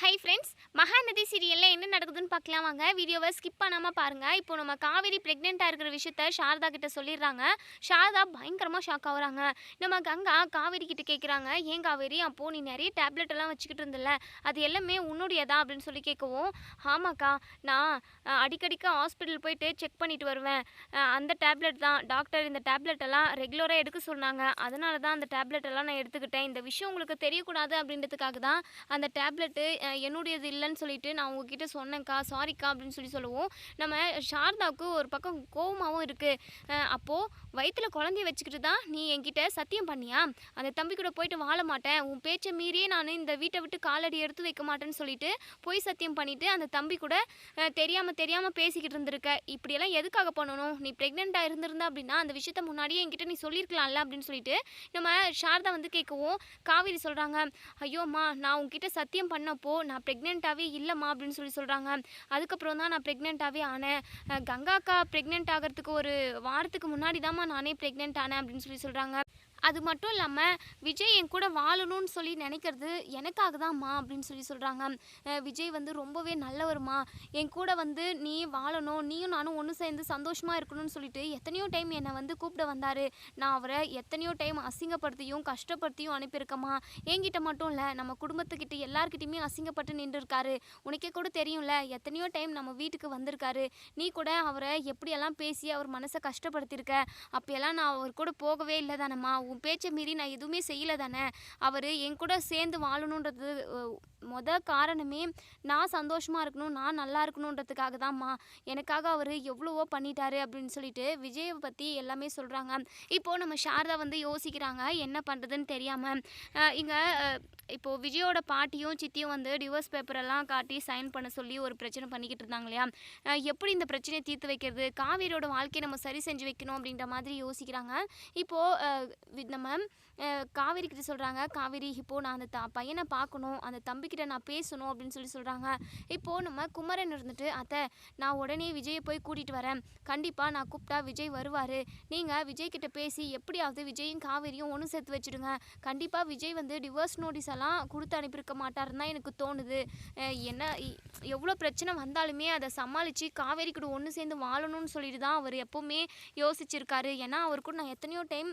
Hi friends Mahanadi சீரியலில் என்ன நடக்குதுன்னு பார்க்கலாம் வாங்க. வீடியோவை ஸ்கிப் பண்ணாமல் பாருங்கள் இப்போ நம்ம காவேரி ப்ரெக்னெண்ட்டாக இருக்கிற விஷயத்த சாரதா கிட்ட சொல்லிடுறாங்க. சாரதா பயங்கரமாக ஷாக் ஆகுறாங்க. நம்ம கங்கா காவேரி கிட்ட கேட்குறாங்க ஏன் காவேரி அப்போது நீ நிறைய டேப்லெட் எல்லாம் வச்சுக்கிட்டு இருந்தில்ல. அது எல்லாமே உன்னுடையதா? அப்படின்னு சொல்லி கேட்கவும் ஆமாக்கா நான் அடிக்கடிக்கு ஹாஸ்பிட்டல் போயிட்டு செக் பண்ணிட்டு வருவேன். அந்த டேப்லெட் தான். டாக்டர் இந்த டேப்லெட் எல்லாம் ரெகுலராக எடுக்க சொன்னாங்க. அதனால தான் அந்த டேப்லெட் எல்லாம் நான் எடுத்துக்கிட்டேன். இந்த விஷயம் உங்களுக்கு தெரியக்கூடாது அப்படின்றதுக்காக தான் அந்த டேப்லெட்டு என்னுடையது இல்லைன்னு சொல்லிட்டு நான் உங்ககிட்ட சொன்னேன்க்கா சாரிக்கா அப்படின்னு சொல்லி சொல்லுவோம். நம்ம சாரதாவுக்கு ஒரு பக்கம் கோவமாகவும் இருக்குது அப்போது வயிற்றில் குழந்தைய வச்சுக்கிட்டு தான் நீ என்கிட்ட சத்தியம் பண்ணியா? அந்த தம்பி கூட போயிட்டு வாழ மாட்டேன். உன் பேச்சை மீறியே நான் இந்த வீட்டை விட்டு காலடி எடுத்து வைக்க மாட்டேன்னு சொல்லிட்டு போய் சத்தியம் பண்ணிவிட்டு அந்த தம்பி கூட தெரியாமல் தெரியாமல் பேசிக்கிட்டு இருந்திருக்க. இப்படியெல்லாம் எதுக்காக பண்ணணும்? நீ ப்ரெக்னெண்ட்டாக இருந்திருந்தா அப்படின்னா அந்த விஷயத்த முன்னாடியே என்கிட்ட நீ சொல்லியிருக்கலாம்ல அப்படின்னு சொல்லிட்டு நம்ம சாரதா வந்து கேட்கவும் காவேரி சொல்கிறாங்க ஐயோம்மா நான் உங்ககிட்ட சத்தியம் பண்ணப்போ நான் ப்ரெக்னெண்ட்டாகவே இல்லைம்மா அப்படின்னு சொல்லி சொல்கிறாங்க அதுக்கப்புறம் தான் நான் ப்ரெக்னெண்ட்டாகவே ஆனேன். கங்காக்கா ப்ரெக்னென்ட் ஆகிறதுக்கு ஒரு வாரத்துக்கு முன்னாடி தாம்மா நானே ப்ரெக்னென்ட் ஆனேன் அப்படின்னு சொல்லி சொல்கிறாங்க அது மட்டும் இல்லாமல் விஜய் என் கூட வாழணும்னு சொல்லி நினைக்கிறது எனக்காக தான்மா அப்படின்னு சொல்லி சொல்கிறாங்க விஜய் வந்து ரொம்பவே நல்லவருமா என் கூட வந்து நீ வாழணும் நீயும் நானும் ஒன்று சேர்ந்து சந்தோஷமாக இருக்கணும்னு சொல்லிட்டு எத்தனையோ டைம் என்னை வந்து கூப்பிட வந்தார். நான் அவரை எத்தனையோ டைம் அசிங்கப்படுத்தியும் கஷ்டப்படுத்தியும் அனுப்பியிருக்கேம்மா. என்கிட்ட மட்டும் இல்லை நம்ம குடும்பத்துக்கிட்ட எல்லாருக்கிட்டையுமே அசிங்கப்பட்டு நின்றுருக்காரு. உனக்கே கூட தெரியும்ல எத்தனையோ டைம் நம்ம வீட்டுக்கு வந்திருக்காரு. நீ கூட அவரை எப்படியெல்லாம் பேசி அவர் மனசை கஷ்டப்படுத்தியிருக்க அப்போயெல்லாம் நான் அவர் கூட போகவே இல்லை தானேம்மா. உன் பேச்சை மீறி நான் எதுவுமே செய்யலை தானே? அவர் என் கூட சேர்ந்து வாழணுன்றது மொதல் மொத காரணமே நான் சந்தோஷமாக இருக்கணும் நான் நல்லா இருக்கணுன்றதுக்காக தான்மா எனக்காக அவர் எவ்வளவோ பண்ணிட்டாரு அப்படின்னு சொல்லிட்டு விஜயை பற்றி எல்லாமே சொல்கிறாங்க இப்போது நம்ம சாரதா வந்து யோசிக்கிறாங்க என்ன பண்ணுறதுன்னு தெரியாமல் இங்கே இப்போது விஜயோட பாட்டியும் சித்தியும் வந்து டிவோர்ஸ் பேப்பரெல்லாம் காட்டி சைன் பண்ண சொல்லி ஒரு பிரச்சனை பண்ணிக்கிட்டு இருந்தாங்க இல்லையா? எப்படி இந்த பிரச்சனையை தீர்த்து வைக்கிறது? காவேரியோட வாழ்க்கையை நம்ம சரி செஞ்சு வைக்கணும் அப்படின்ற மாதிரி யோசிக்கிறாங்க. இப்போது நம்ம காவேரிக்கிட்ட காவேரி கிட்ட சொல்கிறாங்க காவேரி இப்போது நான் அந்த த பையனை பார்க்கணும் அந்த தம்பிக்கிட்ட நான் பேசணும் அப்படின்னு சொல்லி சொல்கிறாங்க இப்போது நம்ம குமரன் இருந்துட்டு அத்தை நான் உடனே விஜயை போய் கூட்டிகிட்டு வரேன். கண்டிப்பாக நான் கூப்பிட்டா விஜய் வருவார். நீங்கள் விஜய் கிட்ட பேசி எப்படியாவது விஜயும் காவேரியும் ஒன்று சேர்த்து வச்சுடுங்க. கண்டிப்பாக விஜய் வந்து டிவோர்ஸ் நோட்டீஸ் எல்லாம் கொடுத்து அனுப்பியிருக்க மாட்டாருன்னு தான் எனக்கு தோணுது. என்ன எவ்வளோ பிரச்சனை வந்தாலுமே அதை சமாளித்து காவேரி கூட ஒன்று சேர்ந்து வாழணும்னு சொல்லிட்டு தான் அவர் எப்போவுமே யோசிச்சிருக்காரு. ஏன்னா அவர் கூட நான் எத்தனையோ டைம்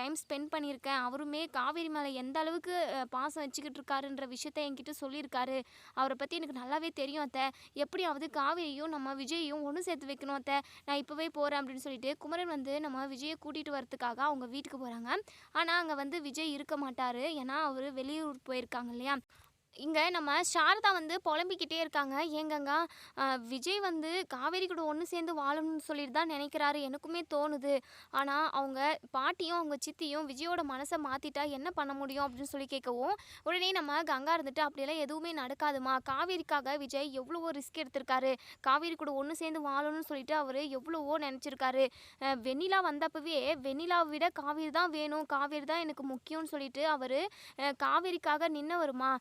டைம் ஸ்பெண்ட் பண்ணியிருக்கேன். அவருமே காவேரி மேலே எந்த அளவுக்கு பாசம் வச்சுக்கிட்டு இருக்காருன்ற விஷயத்த என்கிட்ட சொல்லியிருக்காரு. அவரை பற்றி எனக்கு நல்லாவே தெரியும் அத்தை. எப்படியாவது காவேரியும் நம்ம விஜயையும் ஒன்று சேர்த்து வைக்கணும் அத்தை. நான் இப்போவே போகிறேன் அப்படின்னு சொல்லிட்டு குமரன் வந்து நம்ம விஜயை கூட்டிகிட்டு வரதுக்காக அவங்க வீட்டுக்கு போகிறாங்க ஆனால் அங்கே வந்து விஜய் இருக்க மாட்டார். ஏன்னா அவர் வெளியூர் போயிருக்காங்க இல்லையா? இங்கே நம்ம சாரதா வந்து புலம்பிக்கிட்டே இருக்காங்க. ஏங்கங்க விஜய் வந்து காவேரி கூட ஒன்று சேர்ந்து வாழணும்னு சொல்லிட்டு தான் நினைக்கிறாரு எனக்குமே தோணுது. ஆனால் அவங்க பாட்டியும் அவங்க சித்தியும் விஜயோட மனசை மாற்றிட்டா என்ன பண்ண முடியும் அப்படின்னு சொல்லி கேட்கவும் உடனே நம்ம கங்கா இருந்துட்டு அப்படியெல்லாம் எதுவுமே நடக்காதுமா? காவேரிக்காக விஜய் எவ்வளவோ ரிஸ்க் எடுத்திருக்காரு. காவேரி கூட ஒன்று சேர்ந்து வாழணும்னு சொல்லிட்டு அவர் எவ்வளவோ நினச்சிருக்காரு. வெண்ணிலா வந்தப்பவே வெண்ணிலாவை விட காவேரி தான் வேணும். காவேரி தான் எனக்கு முக்கியம்னு சொல்லிட்டு அவர் காவேரிக்காக நின்னவருமா?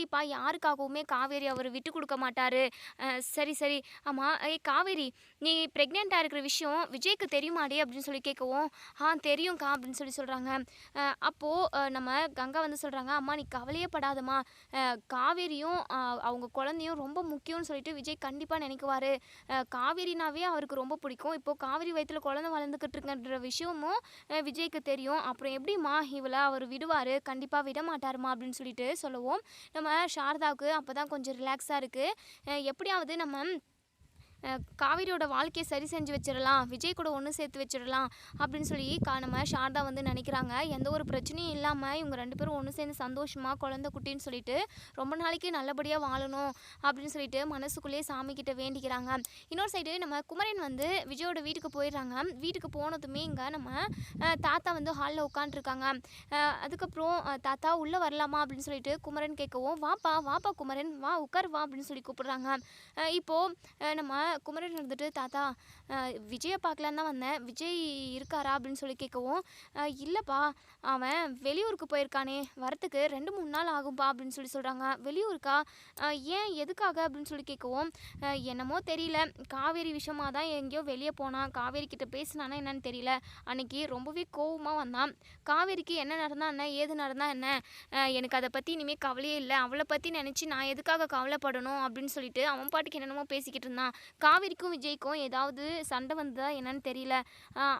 கண்டிப்பாக யாருக்காகவுமே காவேரி அவர் விட்டு கொடுக்க மாட்டார். சரி சரி. ஆமாம் ஏய் காவேரி நீ ப்ரெக்னெண்ட்டாக இருக்கிற விஷயம் விஜய்க்கு தெரியுமாடி அப்படின்னு சொல்லி கேட்கவும் ஆ தெரியும்க்கா அப்படின்னு சொல்லி சொல்கிறாங்க அப்போது நம்ம கங்கா வந்து சொல்கிறாங்க அம்மா நீ கவலையே படாதம்மா. காவேரியும் அவங்க குழந்தையும் ரொம்ப முக்கியம்னு சொல்லிட்டு விஜய் கண்டிப்பாக நினைக்குவார். காவேரினாவே அவருக்கு ரொம்ப பிடிக்கும். இப்போது காவேரி வயத்தில் குழந்தை வளர்ந்துக்கிட்டு இருக்குன்ற விஷயமும் விஜய்க்கு தெரியும். அப்புறம் எப்படிம்மா இவளை அவர் விடுவார்? கண்டிப்பாக விட மாட்டாருமா அப்படின்னு சொல்லிட்டு சொல்லுவோம். நம்ம சாரதாவுக்கு அப்போ தான் கொஞ்சம் ரிலாக்ஸாக இருக்குது எப்படியாவது நம்ம காவிரியோட வாழ்க்கையை சரி செஞ்சு வச்சிடலாம் விஜய் கூட ஒன்று சேர்த்து வச்சிடலாம் அப்படின்னு சொல்லி கா நம்ம சாரதா வந்து நினைக்கிறாங்க. எந்த ஒரு பிரச்சனையும் இல்லாமல் இவங்க ரெண்டு பேரும் ஒன்று சேர்ந்து சந்தோஷமாக குழந்த குட்டின்னு சொல்லிட்டு ரொம்ப நாளைக்கு நல்லபடியாக வாழணும் அப்படின்னு சொல்லிட்டு மனசுக்குள்ளேயே சாமி கிட்ட வேண்டிக்கிறாங்க. இன்னொரு சைடு நம்ம குமரன் வந்து விஜயோட வீட்டுக்கு போயிடுறாங்க. வீட்டுக்கு போனதுமே இங்கே நம்ம தாத்தா வந்து ஹாலில் உட்காந்துருக்காங்க அதுக்கப்புறம் தாத்தா உள்ளே வரலாமா அப்படின்னு சொல்லிட்டு குமரன் கேட்கவும் வாப்பா வாப்பா குமரன் வா உட்கார் வா அப்படின்னு சொல்லி கூப்பிடுறாங்க. இப்போது நம்ம குமரன் இருந்துட்டு தாத்தா விஜயை பார்க்கலான்னு தான் வந்தேன். விஜய் இருக்காரா அப்படின்னு சொல்லி கேட்கவும் இல்லைப்பா அவன் வெளியூருக்கு போயிருக்கானே வரத்துக்கு ரெண்டு மூணு நாள் ஆகும்பா அப்படின்னு சொல்லி சொல்கிறாங்க வெளியூருக்கா? ஏன் எதுக்காக அப்படின்னு சொல்லி கேட்கவும் என்னமோ தெரியல. காவேரி விஷயமாக தான் எங்கேயோ வெளியே போனான் காவேரி கிட்ட பேசினானா என்னன்னு தெரியல. அன்னைக்கு ரொம்பவே கோவமாக வந்தான். காவேரிக்கு என்ன நடந்தா என்ன ஏது நடந்தா என்ன? எனக்கு அதை பற்றி இனிமேல் கவலையே இல்லை. அவளை பற்றி நினச்சி நான் எதுக்காக கவலைப்படணும் அப்படின்னு சொல்லிட்டு அவன் பாட்டுக்கு என்னென்னமோ பேசிக்கிட்டு இருந்தான். காவேரிக்கும் விஜய்க்கும் ஏதாவது சண்டை வந்ததா என்னன்னு தெரியல.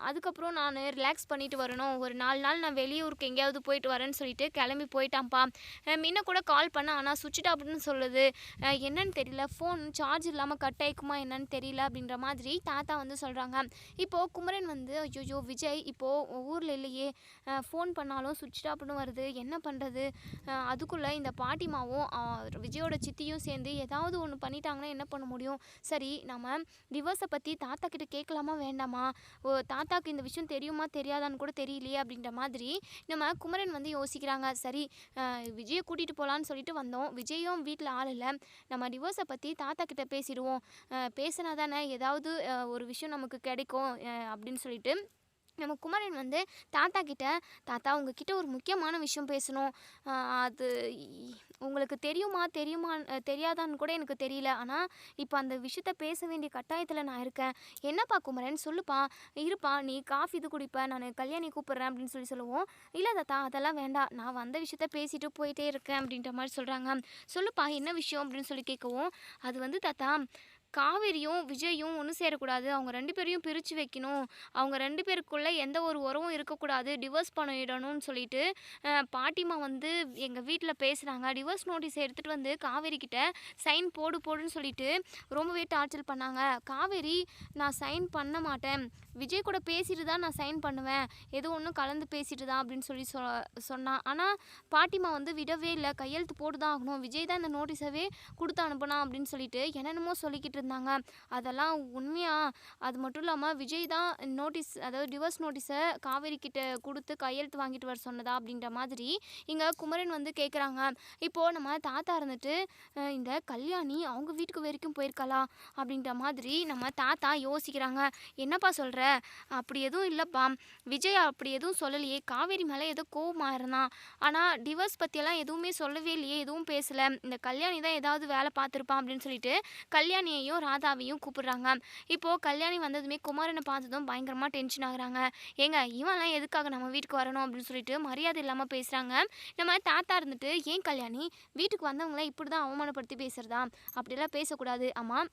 அதுக்கப்புறம் நான் ரிலாக்ஸ் பண்ணிட்டு வரணும். ஒரு நாலு நாள் நான் வெளியூருக்கு எங்கேயாவது போயிட்டு வரேன்னு சொல்லிட்டு கிளம்பி போயிட்டான்ப்பா. முன்ன கூட கால் பண்ண ஆனால் சுவிட்ச் ஆஃப்னு சொல்லுது. என்னன்னு தெரியல. ஃபோன் சார்ஜ் இல்லாமல் கட் ஆயிக்குமா என்னன்னு தெரியல அப்படின்ற மாதிரி தாத்தா வந்து சொல்கிறாங்க இப்போது குமரன் வந்து ஐயோ விஜய் இப்போது ஊரில் இல்லையே. ஃபோன் பண்ணாலும் சுவிட்ச் ஆஃப்னு வருது. என்ன பண்ணுறது அதுக்குள்ளே இந்த பாட்டிமாவும் விஜயோட சித்தியும் சேர்ந்து ஏதாவது ஒன்று பண்ணிட்டாங்கன்னா என்ன பண்ண முடியும்? சரி நம்ம டிவோர்ஸை பற்றி தாத்தா கிட்ட கேட்கலாமா வேண்டாமா? ஓ தாத்தாக்கு இந்த விஷயம் தெரியுமா தெரியாதான்னு கூட தெரியலையே அப்படின்ற மாதிரி நம்ம குமரன் வந்து யோசிக்கிறாங்க. சரி விஜயை கூட்டிகிட்டு போகலான்னு சொல்லிட்டு வந்தோம். விஜயும் வீட்டில் ஆள் இல்லை. நம்ம டிவோர்ஸை பற்றி தாத்தா கிட்ட பேசிடுவோம். பேசினா தானே ஏதாவது ஒரு விஷயம் நமக்கு கிடைக்கும் அப்படின்னு சொல்லிட்டு நம்ம குமரன் வந்து தாத்தா கிட்ட தாத்தா உங்ககிட்ட ஒரு முக்கியமான விஷயம் பேசணும். அது உங்களுக்கு தெரியுமா? தெரியுமா? தெரியாதான்னு கூட எனக்கு தெரியல. ஆனால் இப்போ அந்த விஷயத்த பேச வேண்டிய கட்டாயத்தில் நான் இருக்கேன். என்னப்பா குமரன்? சொல்லுப்பா. இருப்பா. நீ காஃபி இது குடிப்ப. நான் கல்யாணி கூப்பிட்றேன். அப்படின்னு சொல்லி சொல்லுவோம். இல்லை தாத்தா அதெல்லாம் வேண்டாம். நான் வந்த விஷயத்த பேசிட்டு போயிட்டே இருக்கேன். அப்படின்ற மாதிரி சொல்கிறாங்க சொல்லுப்பா என்ன விஷயம்? அப்படின்னு சொல்லி கேட்கவும் அது வந்து தாத்தா காவேரியும் விஜயும் ஒன்று சேரக்கூடாது. அவங்க ரெண்டு பேரையும் பிரித்து வைக்கணும். அவங்க ரெண்டு பேருக்குள்ளே எந்த ஒரு உறவும் இருக்கக்கூடாது. டிவோர்ஸ் பண்ணிடணும்னு சொல்லிட்டு பாட்டிமா வந்து எங்கள் வீட்டில் பேசுகிறாங்க டிவோர்ஸ் நோட்டீஸ் எடுத்துகிட்டு வந்து காவேரி கிட்ட சைன் போடு போடுன்னு சொல்லிட்டு ரொம்பவே டார்ச்சர் பண்ணாங்க. காவேரி நான் சைன் பண்ண மாட்டேன். விஜய் கூட பேசிட்டு தான் நான் சைன் பண்ணுவேன். எது ஒன்றும் கலந்து பேசிட்டு தான் அப்படின்னு சொல்லி சொ சொன்னான் ஆனால் பாட்டிமா வந்து விடவே இல்லை. கையெழுத்து போட்டு தான் ஆகணும். விஜய் தான் இந்த நோட்டீஸவே கொடுத்து அனுப்பினா அப்படின்னு சொல்லிட்டு என்னென்னமோ சொல்லிக்கிட்டு இருந்தாங்க அதெல்லாம் உண்மையா? அது மட்டும் இல்லாமல் விஜய் தான் நோட்டீஸ் அதாவது டிவோர்ஸ் நோட்டீஸை காவேரி கிட்ட கொடுத்து கையெழுத்து வாங்கிட்டு வர சொன்னதா அப்படின்ற மாதிரி இங்கே குமரன் வந்து கேட்குறாங்க இப்போது நம்ம தாத்தா இருந்துட்டு இந்த கல்யாணி அவங்க வீட்டுக்கு வரைக்கும் போயிருக்கலாம் அப்படின்ற மாதிரி நம்ம தாத்தா யோசிக்கிறாங்க. என்னப்பா சொல்கிற அப்படி எதுவும் இல்லைப்பா. விஜய் அப்படி எதுவும் சொல்லலையே. காவேரி மேலே ஏதோ கோவமாக இருந்தான். ஆனால் டிவோர்ஸ் பற்றியெல்லாம் எதுவுமே சொல்லவே இல்லையே. எதுவும் பேசலை. இந்த கல்யாணி தான் ஏதாவது வேலை பார்த்துருப்பான் அப்படின்னு சொல்லிட்டு கல்யாணியையும் ராதாவையும் கூப்பிடுறாங்க. இப்போது கல்யாணி வந்ததுமே குமாரனை பார்த்ததும் பயங்கரமாக டென்ஷன் ஆகுறாங்க. ஏங்க இவன்லாம் எதுக்காக நம்ம வீட்டுக்கு வரணும் அப்படின்னு சொல்லிட்டு மரியாதை இல்லாமல் பேசுகிறாங்க நம்ம தாத்தா இருந்துட்டு ஏன் கல்யாணி வீட்டுக்கு வந்தவங்கள இப்படி தான் அவமானப்படுத்தி பேசுகிறதா அப்படிலாம் பேசக்கூடாது. ஆமாம்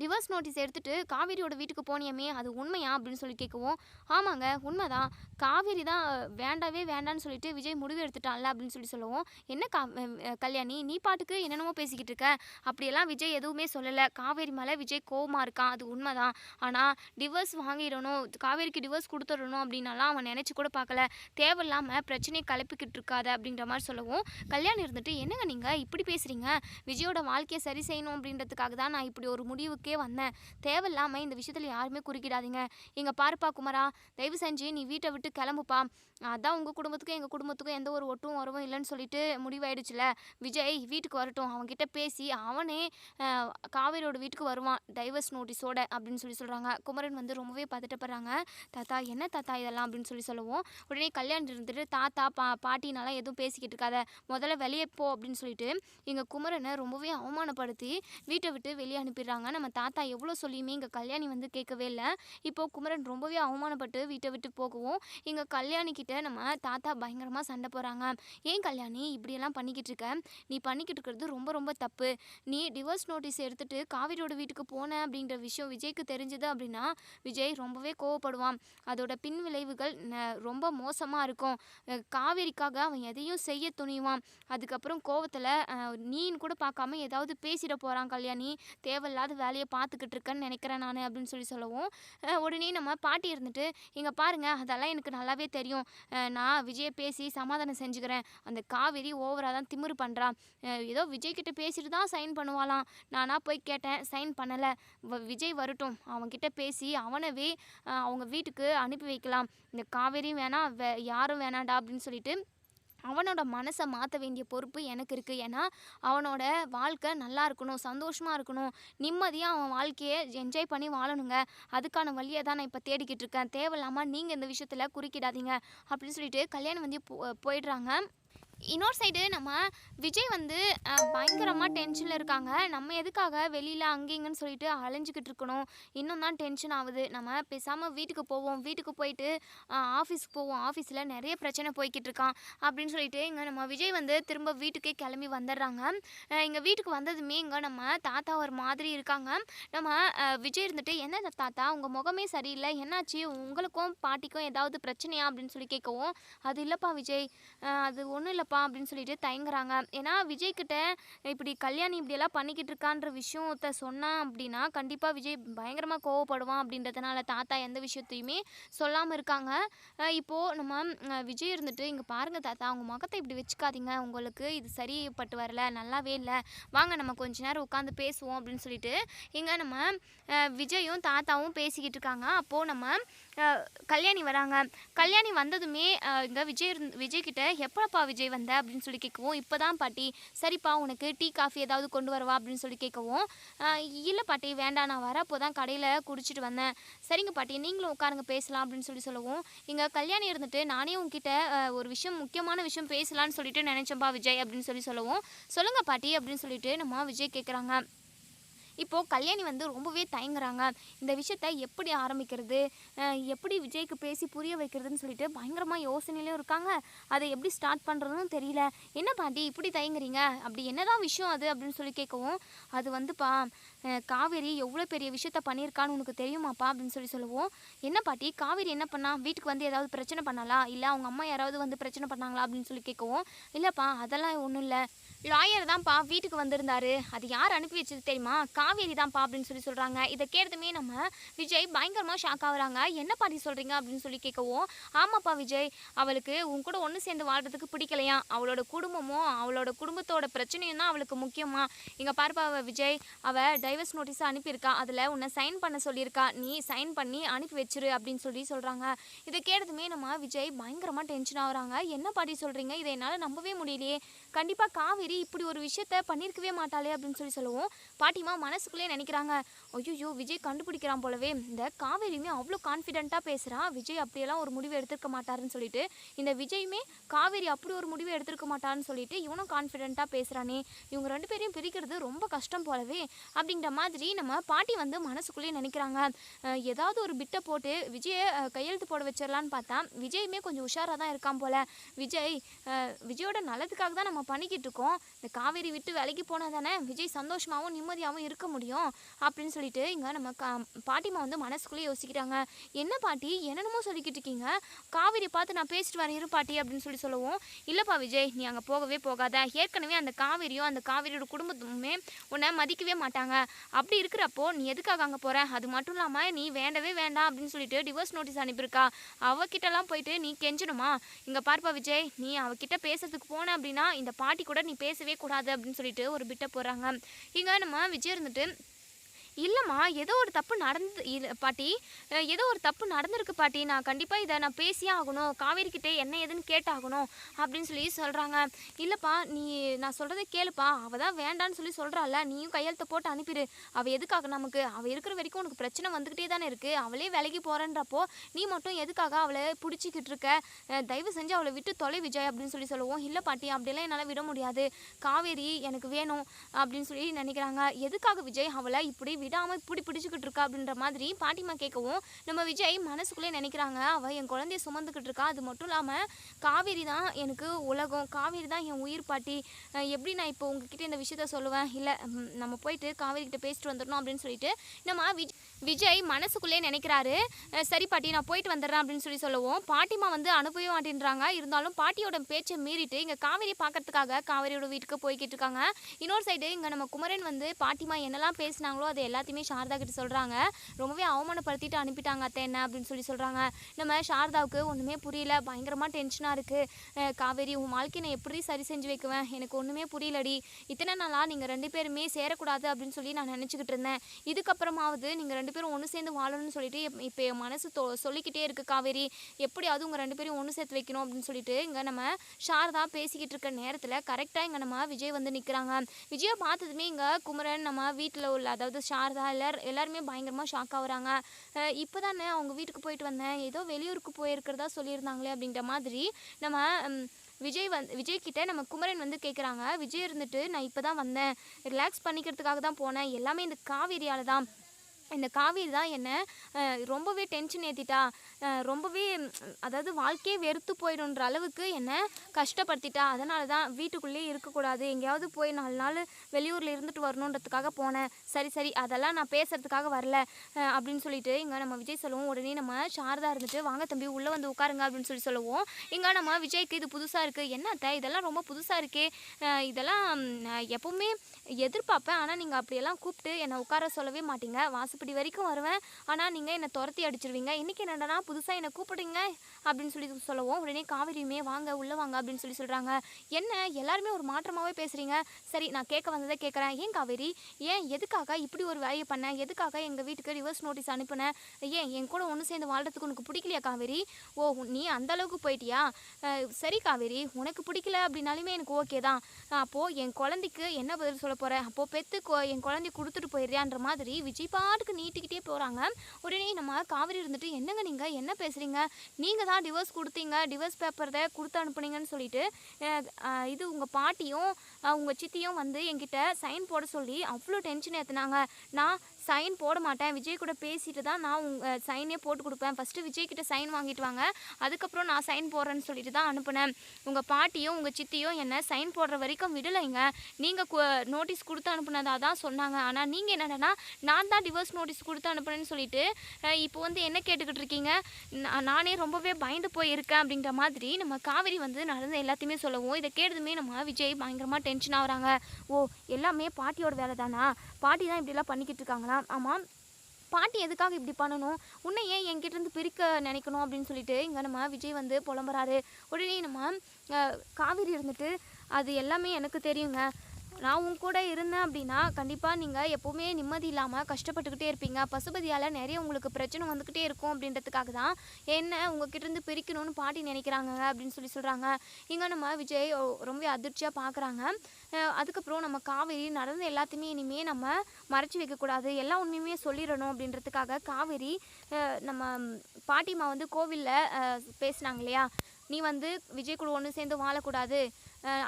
டிவோர்ஸ் நோட்டீஸ் எடுத்துட்டு காவேரியோட வீட்டுக்கு போனியமே அது உண்மையா அப்படின்னு சொல்லி கேட்கவும். ஆமாங்க உண்மைதான். காவேரி தான் வேண்டாவே வேண்டான்னு சொல்லிட்டு விஜய் முடிவு எடுத்துட்டான்ல அப்படின்னு சொல்லி சொல்லுவோம். என்ன கா கல்யாணி நீ பாட்டுக்கு என்னென்னமோ பேசிக்கிட்டு இருக்க. அப்படியெல்லாம் விஜய் எதுவுமே சொல்லலை. காவேரி மேலே விஜய் கோவமாக இருக்கான். அது உண்மைதான். ஆனால் டிவோர்ஸ் வாங்கிடணும் காவேரிக்கு டிவோர்ஸ் கொடுத்துடணும் அப்படின்னாலாம் அவன் நினச்சி கூட பார்க்கல. தேவையில்லாமல் பிரச்சனையை கிளப்பிக்கிட்டு இருக்காத அப்படின்ற மாதிரி சொல்லவும். கல்யாணம் இருந்துட்டு என்னங்க நீங்கள் இப்படி பேசுகிறீங்க விஜயோட வாழ்க்கையை சரி செய்யணும் அப்படின்றதுக்காக தான் நான் இப்படி ஒரு முடிவுக்கு வந்தேன். தேவையில்லாமல் இந்த விஷயத்தில் யாருமே குறுக்கிடாதீங்க. இங்கே பாருப்பா குமரா தயவு செஞ்சு நீ வீட்டை விட்டு கிளம்புப்பா. அதான் உங்கள் குடும்பத்துக்கும் எங்கள் குடும்பத்துக்கும் எந்த ஒரு ஒட்டும் உறவும் இல்லைன்னு சொல்லிட்டு முடிவாயிடுச்சுல. விஜய் வீட்டுக்கு வரட்டும். அவன்கிட்ட பேசி அவனே காவேரியோட வீட்டுக்கு வருவான். டைவர்ஸ் நோட்டீஸோட அப்படின்னு சொல்லி சொல்கிறாங்க குமரன் வந்து ரொம்பவே பதட்டப்படுறாங்க. தாத்தா என்ன தாத்தா இதெல்லாம்? அப்படின்னு சொல்லி சொல்லுவோம். உடனே கல்யாணம் இருந்துட்டு தாத்தா பா பாட்டினாலாம் எதுவும் பேசிக்கிட்டு இருக்காத. முதல்ல வெளியே போ அப்படின்னு சொல்லிட்டு எங்கள் குமரனை ரொம்பவே அவமானப்படுத்தி வீட்டை விட்டு வெளியே அனுப்பிடுறாங்க. நம்ம தாத்தா எவ்வளோ சொல்லியுமே எங்கள் கல்யாணி வந்து கேட்கவே இல்லை. இப்போது குமரன் ரொம்பவே அவமானப்பட்டு வீட்டை விட்டு போகவும் எங்கள் கல்யாணிக்கிட்ட நம்ம தாத்தா பயங்கரமாக சண்டை போகிறாங்க ஏன் கல்யாணி இப்படியெல்லாம் பண்ணிக்கிட்டு இருக்க? நீ பண்ணிக்கிட்டு இருக்கிறது ரொம்ப ரொம்ப தப்பு. நீ டிவோர்ஸ் நோட்டீஸ் எடுத்துகிட்டு காவிரியோட வீட்டுக்கு போன அப்படின்ற விஷயம் விஜய்க்கு தெரிஞ்சது அப்படின்னா விஜய் ரொம்பவே கோவப்படுவான். அதோட பின் விளைவுகள் ரொம்ப மோசமாக இருக்கும். காவேரிக்காக அவன் எதையும் செய்ய துணிவான். அதுக்கப்புறம் கோவத்தில் நீன்னு கூட பார்க்காம ஏதாவது பேசிட போகிறான் கல்யாணி. தேவையில்லாத வேலையை பார்த்துக்கிட்டு இருக்கேன்னு நினைக்கிறேன் நான் அப்படின்னு சொல்லி சொல்லவும். உடனே நம்ம பாட்டி இருந்துட்டு இங்கே பாருங்க அதெல்லாம் எனக்கு நல்லாவே தெரியும். நான் விஜயை பேசி சமாதானம் செஞ்சுக்கிறேன். அந்த காவேரி ஓவராக தான் திமிரு பண்ணுறான் ஏதோ விஜய்கிட்ட பேசிட்டு தான் சைன் பண்ணுவாளாம். நானாக போய் கேட்டேன் சைன் பண்ணலை. விஜய் வரட்டும். அவன்கிட்ட பேசி அவனவே அவங்க வீட்டுக்கு அனுப்பி வைக்கலாம். இந்த காவேரியும் வேணாம் வே யாரும் வேணாண்டா அப்படின்னு சொல்லிட்டு அவனோட மனசை மாற்ற வேண்டிய பொறுப்பு எனக்கு இருக்குது ஏன்னா அவனோட வாழ்க்கை நல்லா இருக்கணும் சந்தோஷமாக இருக்கணும். நிம்மதியாக அவன் வாழ்க்கையை என்ஜாய் பண்ணி வாழணுங்க. அதுக்கான வழியை தான் நான் இப்போ தேடிக்கிட்டு இருக்கேன். தேவையில்லாமல் நீங்கள் இந்த விஷயத்தில் குறுக்கிடாதீங்க. அப்படின்னு சொல்லிட்டு கல்யாணம் வந்து போ- போயிடுறாங்க. இன்னொரு சைடு நம்ம விஜய் வந்து பயங்கரமாக டென்ஷனில் இருக்காங்க. நம்ம எதுக்காக வெளியில் அங்கேங்கன்னு சொல்லிட்டு அலைஞ்சிக்கிட்டு இருக்கணும்? இன்னும் தான் டென்ஷன் ஆகுது. நம்ம பேசாமல் வீட்டுக்கு போவோம். வீட்டுக்கு போயிட்டு ஆஃபீஸ்க்கு போவோம். ஆஃபீஸில் நிறைய பிரச்சனை போய்கிட்டு இருக்கான். அப்படின்னு சொல்லிட்டு இங்கே நம்ம விஜய் வந்து திரும்ப வீட்டுக்கே கிளம்பி வந்துடுறாங்க. இங்கே வீட்டுக்கு வந்ததுமே இங்கே நம்ம தாத்தா ஒரு மாதிரி இருக்காங்க. நம்ம விஜய் இருந்துட்டு என்ன தாத்தா உங்கள் முகமே சரியில்லை. என்னாச்சு? உங்களுக்கும் பாட்டிக்கும் ஏதாவது பிரச்சனையா? அப்படின்னு சொல்லி கேட்கவும் அது இல்லைப்பா விஜய். அது ஒன்றும் இல்லை இல்லைப்பா அப்படின்னு சொல்லிட்டு தயங்குறாங்க. ஏன்னா விஜய்கிட்ட இப்படி கல்யாணி இப்படியெல்லாம் பண்ணிக்கிட்டு இருக்கான்ற விஷயத்த சொன்னான் அப்படின்னா கண்டிப்பாக விஜய் பயங்கரமாக கோவப்படுவான் அப்படின்றதுனால தாத்தா எந்த விஷயத்தையுமே சொல்லாமல் இருக்காங்க. இப்போது நம்ம விஜய் இருந்துட்டு இங்கே பாருங்கள் தாத்தா அவங்க முகத்தை இப்படி வச்சுக்காதீங்க. உங்களுக்கு இது சரிப்பட்டு வரல நல்லாவே இல்லை. வாங்க நம்ம கொஞ்ச நேரம் உட்காந்து பேசுவோம். அப்படின்னு சொல்லிட்டு இங்கே நம்ம விஜயும் தாத்தாவும் பேசிக்கிட்டு இருக்காங்க. அப்போது நம்ம கல்யாணி வராங்க. கல்யாணி வந்ததுமே இங்கே விஜய் இருந் விஜய் எப்போப்பா விஜய் வந்த? அப்படின்னு சொல்லி கேட்கவும் இப்போ தான் பாட்டி. சரிப்பா உனக்கு டீ காஃபி ஏதாவது கொண்டு வரவா? அப்படின்னு சொல்லி கேட்கவும் இல்லை பாட்டி வேண்டாம். நான் வரப்போ தான் கடையில் குடிச்சிட்டு வந்தேன். சரிங்க பாட்டி நீங்களும் உட்காருங்க பேசலாம். அப்படின்னு சொல்லி சொல்லவும் இங்கே கல்யாணி இருந்துட்டு நானே உங்ககிட்ட ஒரு விஷயம் முக்கியமான விஷயம் பேசலாம்னு சொல்லிட்டு நினச்சேன்பா விஜய். அப்படின்னு சொல்லி சொல்லவும் சொல்லுங்க பாட்டி. அப்படின்னு சொல்லிட்டு நம்ம விஜய் கேட்குறாங்க இப்போது கல்யாணி வந்து ரொம்பவே தயங்குறாங்க. இந்த விஷயத்த எப்படி ஆரம்பிக்கிறது? எப்படி விஜய்க்கு பேசி புரிய வைக்கிறதுன்னு சொல்லிட்டு பயங்கரமாக யோசனையிலும் இருக்காங்க. அதை எப்படி ஸ்டார்ட் பண்ணுறதுன்னு தெரியல. என்ன பாட்டி இப்படி தயங்குறீங்க? அப்படி என்னதான் விஷயம் அது அப்படின்னு சொல்லி கேட்கவும் அது வந்துப்பா காவேரி எவ்வளோ பெரிய விஷயத்த பண்ணியிருக்கான்னு உனக்கு தெரியுமாப்பா அப்படின்னு சொல்லி சொல்லுவோம் என்ன பாட்டி காவேரி என்ன பண்ணா? வீட்டுக்கு வந்து ஏதாவது பிரச்சனை பண்ணாலா இல்லை அவங்க அம்மா யாராவது வந்து பிரச்சனை பண்ணாங்களா அப்படின்னு சொல்லி கேட்கவும் இல்லைப்பா அதெல்லாம் ஒன்றும் இல்லை. லாயர் தான்ப்பா வீட்டுக்கு வந்திருந்தாரு. அது யார் அனுப்பி வச்சது தெரியுமா? காவேரி தான்ப்பா அப்படின்னு சொல்லி சொல்கிறாங்க இதை கேட்டதுமே நம்ம விஜய் பயங்கரமாக ஷாக் ஆகுறாங்க. என்ன பாட்டி சொல்கிறீங்க அப்படின்னு சொல்லி கேட்கவும் ஆமாப்பா விஜய் அவளுக்கு உன் கூட ஒன்று சேர்ந்து வாழ்றதுக்கு பிடிக்கலையா? அவளோட குடும்பமும் அவளோட குடும்பத்தோட பிரச்சனையும் தான் அவளுக்கு முக்கியமா? இங்கே பார்ப்பா விஜய் அவள் டைவர்ஸ் நோட்டீஸ் அனுப்பியிருக்கா. அதில் உன்னை சைன் பண்ண சொல்லியிருக்கா. நீ சைன் பண்ணி அனுப்பி வச்சிரு அப்படின்னு சொல்லி சொல்கிறாங்க இதை கேட்டதுமே நம்ம விஜய் பயங்கரமாக டென்ஷன் ஆகுறாங்க. என்ன பாட்டி சொல்கிறீங்க இதை என்னால் நம்பவே முடியலையே. கண்டிப்பாக காவேரி இப்படி ஒரு விஷயத்த பண்ணியிருக்கவே மாட்டாளே அப்படின்னு சொல்லி சொல்லுவோம். பாட்டிமா மனசுக்குள்ளே நினைக்கிறாங்க ஐயோ விஜய் கண்டுபிடிக்கிறான் போலவே. இந்த காவேரியுமே அவ்வளோ கான்ஃபிடென்ட்டாக பேசுகிறான் விஜய் அப்படியெல்லாம் ஒரு முடிவு எடுத்திருக்க மாட்டாருன்னு சொல்லிட்டு இந்த விஜயுமே காவேரி அப்படி ஒரு முடிவு எடுத்திருக்க மாட்டாருன்னு சொல்லிட்டு இவனும் கான்ஃபிடென்ட்டாக பேசுகிறானே இவங்க ரெண்டு பேரையும் பிரிக்கிறது ரொம்ப கஷ்டம் போலவே. அப்படிங்கிற மாதிரி நம்ம பாட்டி வந்து மனசுக்குள்ளேயே நினைக்கிறாங்க. ஏதாவது ஒரு பிட்டை போட்டு விஜயை கையெழுத்து போட வச்சிடலான்னு பார்த்தா விஜயுமே கொஞ்சம் உஷாராக தான் இருக்கான் போல. விஜய் விஜயோட நல்லதுக்காக தான் நம்ம பண்ணிக்கிட்டு இருக்கோம். இந்த காவேரி விட்டு விலைக்கு போனால் தானே விஜய் சந்தோஷமாகவும் நிம்மதியாகவும் இருக்க முடியும் அப்படின்னு சொல்லிட்டு இங்கே நம்ம கா பாட்டிமா வந்து மனசுக்குள்ளே யோசிக்கிறாங்க. என்ன பாட்டி? என்னென்னமோ சொல்லிக்கிட்டு இருக்கீங்க. காவேரி பார்த்து நான் பேசிட்டு வரேன் இரு பாட்டி அப்படின்னு சொல்லி சொல்லுவோம் இல்லைப்பா விஜய் நீ அங்கே போகவே போகாத. ஏற்கனவே அந்த காவேரியும் அந்த காவேரியோட குடும்பத்துமே உன்னை மதிக்கவே மாட்டாங்க. அப்படி இருக்கிறப்போ நீ எதுக்காக அங்கே போகிற அது மட்டும் இல்லாமல் நீ வேண்டவே வேண்டாம் அப்படின்னு சொல்லிட்டு டிவோர்ஸ் நோட்டீஸ் அனுப்பியிருக்கா. அவகிட்டலாம் போயிட்டு நீ கெஞ்சணுமா? இங்கே பார்ப்பா விஜய் நீ அவகிட்ட பேசுறதுக்கு போன அப்படின்னா இந்த பாட்டி கூட நீ பேசவே கூடாது அப்படின்னு சொல்லிட்டு ஒரு பிட்டை போடுறாங்க. இங்கே நம்ம விஜய் இருந்துட்டு இல்லைம்மா ஏதோ ஒரு தப்பு நடந்து பாட்டி ஏதோ ஒரு தப்பு நடந்திருக்கு பாட்டி. நான் கண்டிப்பாக இதை நான் பேசியே ஆகணும். காவேரி கிட்டே என்ன ஏதுன்னு கேட்டாகணும் அப்படின்னு சொல்லி சொல்கிறாங்க இல்லைப்பா நீ நான் சொல்கிறத கேளுப்பா. அவள் தான் வேண்டான்னு சொல்லி சொல்கிறாள நீயும் கையெழுத்தை போட்டு அனுப்பிடு அவள் எதுக்காக நமக்கு? அவள் இருக்கிற வரைக்கும் உனக்கு பிரச்சனை வந்துக்கிட்டே தானே இருக்குது அவளே விலகி போகிறன்றப்போ நீ மட்டும் எதுக்காக அவளை பிடிச்சிக்கிட்டு இருக்க? தயவு செஞ்சு அவளை விட்டு தொலை விஜய் அப்படின்னு சொல்லி சொல்லுவோம். இல்லை பாட்டி அப்படிலாம் என்னால் விட முடியாது. காவேரி எனக்கு வேணும் அப்படின்னு சொல்லி நினைக்கிறாங்க. எதுக்காக விஜய் அவளை இப்படி விடாமல் இப்படி பிடிச்சிக்கிட்டு இருக்கா அப்படின்ற மாதிரி பாட்டிமா கேட்கவும் நம்ம விஜய் மனசுக்குள்ளே நினைக்கிறாங்க. அவள் என் குழந்தைய சுமந்துக்கிட்டு இருக்கா. அது மட்டும் இல்லாமல் காவேரி தான் எனக்கு உலகம். காவேரி தான் என் உயிர் பாட்டி. எப்படி நான் இப்போ உங்ககிட்ட இந்த விஷயத்த சொல்லுவேன்? இல்லை நம்ம போயிட்டு காவேரி கிட்ட பேசிட்டு வந்துடணும் அப்படின்னு சொல்லிட்டு நம்ம விஜ் விஜய் மனசுக்குள்ளே நினைக்கிறாரு. சரி பாட்டி நான் போயிட்டு வந்துடுறேன் அப்படின்னு சொல்லி சொல்லுவோம். பாட்டிமா வந்து அனுப்பவே மாட்டேன்றாங்க. இருந்தாலும் பாட்டியோட பேச்சை மீறிட்டு இங்கே காவேரி பார்க்கறதுக்காக காவேரியோட வீட்டுக்கு போய்கிட்டு இருக்காங்க. இன்னொரு சைடு இங்கே நம்ம குமரன் வந்து பாட்டிமா என்னெல்லாம் பேசினாங்களோ அதை எல்லாத்தையும் எல்லாத்தையுமே சாரதா கிட்ட சொல்கிறாங்க ரொம்பவே அவமானப்படுத்திட்டு அனுப்பிட்டாங்க அத்தை என்ன அப்படின்னு சொல்லி சொல்கிறாங்க நம்ம சாரதாவுக்கு ஒன்றுமே புரியல. பயங்கரமாக டென்ஷனாக இருக்குது காவேரி உன் வாழ்க்கையை நான் எப்படி சரி செஞ்சு வைக்குவேன்? எனக்கு ஒன்றுமே புரியலடி. இத்தனை நாளாக நீங்கள் ரெண்டு பேருமே சேரக்கூடாது அப்படின்னு சொல்லி நான் நினச்சிக்கிட்டு இருந்தேன். இதுக்கப்புறமாவது நீங்கள் ரெண்டு பேரும் ஒன்று சேர்ந்து வாழணும்னு சொல்லிட்டு இப்போ என் மனசு தோ சொல்லிக்கிட்டே இருக்கு காவேரி. எப்படியாவது உங்கள் ரெண்டு பேரும் ஒன்று சேர்த்து வைக்கணும் அப்படின்னு சொல்லிட்டு இங்கே நம்ம சாரதா பேசிக்கிட்டு இருக்க நேரத்தில் கரெக்டாக இங்கே நம்ம விஜய் வந்து நிற்கிறாங்க விஜயை பார்த்ததுமே இங்கே குமரன் நம்ம வீட்டில் உள்ள அதாவது சாரதா எல்லார் எல்லாருமே பயங்கரமாக ஷாக் ஆகுறாங்க இப்போ தானே அவங்க வீட்டுக்கு போயிட்டு வந்தேன். ஏதோ வெளியூருக்கு போயிருக்கிறதா சொல்லியிருந்தாங்களே அப்படின்ற மாதிரி நம்ம விஜய் வந்து விஜய்கிட்ட நம்ம குமரன் வந்து கேட்குறாங்க விஜய் இருந்துட்டு நான் இப்போ தான் வந்தேன். ரிலாக்ஸ் பண்ணிக்கிறதுக்காக தான் போனேன். எல்லாமே இந்த காவேரியால் தான். இந்த காவேரி தான் என்ன ரொம்பவே டென்ஷன் ஏற்றிட்டா ரொம்பவே அதாவது வாழ்க்கையே வெறுத்து போயிடுன்ற அளவுக்கு என்னை கஷ்டப்படுத்திட்டா. அதனால தான் வீட்டுக்குள்ளேயே இருக்கக்கூடாது. எங்கேயாவது போய் நாலு நாள் வெளியூரில் இருந்துட்டு வரணுன்றதுக்காக போனேன். சரி சரி அதெல்லாம் நான் பேசுறதுக்காக வரல அப்படின்னு சொல்லிட்டு இங்கே நம்ம விஜய் சொல்லுவோம். உடனே நம்ம சாரதா இருந்துட்டு வாங்க தம்பி உள்ளே வந்து உட்காருங்க அப்படின்னு சொல்லி சொல்லுவோம். இங்கே நம்ம விஜய்க்கு இது புதுசாக இருக்குது என்னத்த இதெல்லாம் ரொம்ப புதுசாக இருக்கே. இதெல்லாம் எப்போவுமே எப்பவுமே எதிர்பார்ப்பேன். ஆனால் நீங்கள் அப்படியெல்லாம் கூப்பிட்டு என்னை உட்கார சொல்லவே மாட்டீங்க. வாசப்படி வரைக்கும் வருவேன். ஆனால் நீங்கள் என்னை துரத்தி அடிச்சிருவீங்க. இன்றைக்கி என்னடனா புதுசாக என்னை கூப்பிடுங்க அப்படின்னு சொல்லி சொல்லுவோம். உடனே காவிரியுமே வாங்க உள்ளே வாங்க அப்படின்னு சொல்லி சொல்கிறாங்க என்ன? எல்லாருமே ஒரு மாற்றமாகவே பேசுகிறீங்க சரி நான் கேட்க வந்ததை கேட்குறேன். ஏன் காவேரி? ஏன் எதுக்காக இப்படி ஒரு வேலையை பண்ண? எதுக்காக எங்கள் வீட்டுக்கு ரிவர்ஸ் நோட்டீஸ் அனுப்பினேன் ஏன் என் கூட ஒன்று சேர்ந்து வாழ்றதுக்கு உனக்கு பிடிக்கலையா காவேரி? ஓ நீ அந்த அளவுக்கு போயிட்டியா? சரி காவேரி உனக்கு பிடிக்கல அப்படின்னாலுமே எனக்கு ஓகே தான். அப்போது என் குழந்தைக்கு என்ன பதில் சொல்ல போகிறேன் அப்போது பெத்து என் குழந்தைய கொடுத்துட்டு போயிடுறியான்ற மாதிரி விஜய் பாட்டுக்கு நீட்டிக்கிட்டே போகிறாங்க உடனே நம்ம காவேரி இருந்துட்டு என்னங்க நீங்கள் என்ன பேசுகிறீங்க நீங்கள் தான் டிவோர்ஸ் கொடுத்தீங்க டிவோர்ஸ் பேப்பரை கொடுத்து அனுப்புனீங்கன்னு சொல்லிட்டு இது உங்கள் பாட்டியும் உங்கள் சித்தியும் வந்து என்கிட்ட சைன் போட சொல்லி அவ்வளோ டென்ஷன் ஏற்றுனாங்க நான் சைன் போட மாட்டேன். விஜய் கூட பேசிட்டு தான் நான் உங்கள் சைனே போட்டு கொடுப்பேன். ஃபஸ்ட்டு விஜய் கிட்ட சைன் வாங்கிட்டு வாங்க. அதுக்கப்புறம் நான் சைன் போடுறேன்னு சொல்லிட்டு தான் அனுப்புனேன். உங்கள் பாட்டியும் உங்கள் சித்தியும் என்ன சைன் போடுற வரைக்கும் விடலைங்க. நீங்கள் நோட்டீஸ் கொடுத்து அனுப்புனதா தான் சொன்னாங்க. ஆனால் நீங்கள் என்னடனா நான் தான் டிவோர்ஸ் நோட்டீஸ் கொடுத்து அனுப்புனேன்னு சொல்லிட்டு இப்போ வந்து என்ன கேட்டுக்கிட்டு இருக்கீங்க? நானே ரொம்பவே பயந்து போயிருக்கேன் அப்படிங்கிற அப்படின்ற மாதிரி நம்ம காவேரி வந்து நடந்த எல்லாத்தையுமே சொல்லவும் இதை கேட்டதுமே நம்ம விஜய் பயங்கரமாக டென்ஷன் ஆகுறாங்க. ஓ எல்லாமே பாட்டியோட வேலை தானா பாட்டி தான் இப்படிலாம் பண்ணிக்கிட்டு இருக்காங்களா? ஆமாம் பாட்டி எதுக்காக இப்படி பண்ணணும்? உன்னை ஏன் என்கிட்ட இருந்து பிரிக்க நினைக்கணும்? அப்படின்னு சொல்லிட்டு இங்கே நம்ம விஜய் வந்து புலம்புறாரு. உடனே நம்ம அஹ், காவேரி இருந்துட்டு அது எல்லாமே எனக்கு தெரியுங்க. நான் உங்க கூட இருந்தேன் அப்படின்னா கண்டிப்பாக நீங்கள் எப்போவுமே நிம்மதி இல்லாமல் கஷ்டப்பட்டுக்கிட்டே இருப்பீங்க. பசுபதியால் நிறைய உங்களுக்கு பிரச்சனை வந்துக்கிட்டே இருக்கும் அப்படின்றதுக்காக தான் என்ன உங்ககிட்டருந்து பிரிக்கணும்னு பாட்டி நினைக்கிறாங்க அப்படின்னு சொல்லி சொல்கிறாங்க இங்கே நம்ம விஜய் ரொம்ப அதிர்ச்சியாக பார்க்குறாங்க அதுக்கப்புறம் நம்ம காவேரி நடந்த எல்லாத்தையுமே இனிமேல் நம்ம மறைச்சி வைக்கக்கூடாது எல்லா உண்மையுமே சொல்லிடணும் அப்படின்றதுக்காக காவேரி நம்ம பாட்டிமா வந்து கோவிலில் பேசுனாங்க இல்லையா? நீ வந்து விஜய் கூட ஒன்று சேர்ந்து வாழக்கூடாது.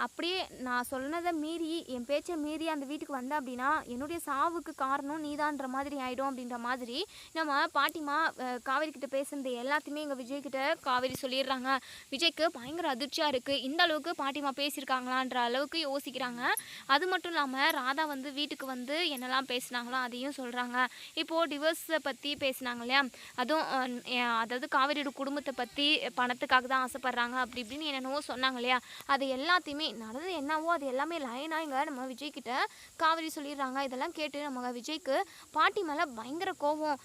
அப்படியே நான் சொன்னதை மீறி என் பேச்சை மீறி அந்த வீட்டுக்கு வந்த அப்படின்னா என்னுடைய சாவுக்கு காரணம் நீதான்ற மாதிரி ஆகிடும் அப்படின்ற மாதிரி நம்ம பாட்டிமா காவேரி கிட்ட பேசுனது எல்லாத்தையுமே எங்கள் விஜய் கிட்ட காவேரி சொல்லிடுறாங்க. விஜய்க்கு பயங்கர அதிர்ச்சியாக இருக்குது இந்த அளவுக்கு பாட்டிமா பேசியிருக்காங்களான்ற அளவுக்கு யோசிக்கிறாங்க. அது மட்டும் இல்லாமல் ராதா வந்து வீட்டுக்கு வந்து என்னெல்லாம் பேசுனாங்களோ அதையும் சொல்கிறாங்க இப்போது டிவோர்ஸை பற்றி பேசுனாங்க இல்லையா? அதுவும் அதாவது காவேரியோட குடும்பத்தை பற்றி பணத்துக்காக தான் ஆசைப்பட்றாங்க. அப்படி இப்படின்னு என்னென்னவோ சொன்னாங்க இல்லையா? அது எல்லாத்தையுமே நடந்தது என்னவோ அது எல்லாமே லைனாக இங்கே நம்ம விஜய்கிட்ட காவிரி காவேரி சொல்லிடுறாங்க. இதெல்லாம் கேட்டு நம்ம விஜய்க்கு பாட்டி மேலே பயங்கர கோவம்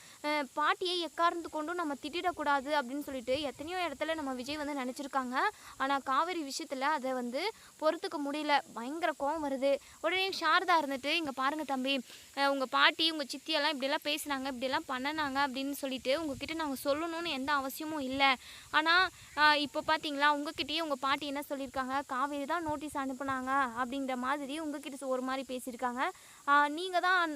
பாட்டியை எக்கார்ந்து கொண்டும் நம்ம திட்டிடக்கூடாது அப்படின்னு சொல்லிட்டு எத்தனையோ இடத்துல நம்ம விஜய் வந்து நினச்சிருக்காங்க. ஆனால் காவேரி விஷயத்தில் அதை வந்து பொறுத்துக்க முடியல. பயங்கர கோவம் வருது. உடனே சாரதா இருந்துட்டு இங்கே பாருங்கள் தம்பி. உங்கள் பாட்டி உங்கள் சித்தியெல்லாம் இப்படிலாம் பேசினாங்க இப்படிலாம் பண்ணினாங்க அப்படின்னு சொல்லிட்டு உங்ககிட்ட நாங்கள் சொல்லணும்னு எந்த அவசியமும் இல்லை. ஆனால் இப்போ பார்த்தீங்களா உங்ககிட்டயே உங்கள் பாட்டி என்ன சொல்லியிருக்காங்க? காவேரி தான் நோட்டீஸ் அனுப்புனாங்க அப்படிங்கிற மாதிரி உங்ககிட்ட ஒரு மாதிரி பேசியிருக்காங்க. நீங்கள் தான்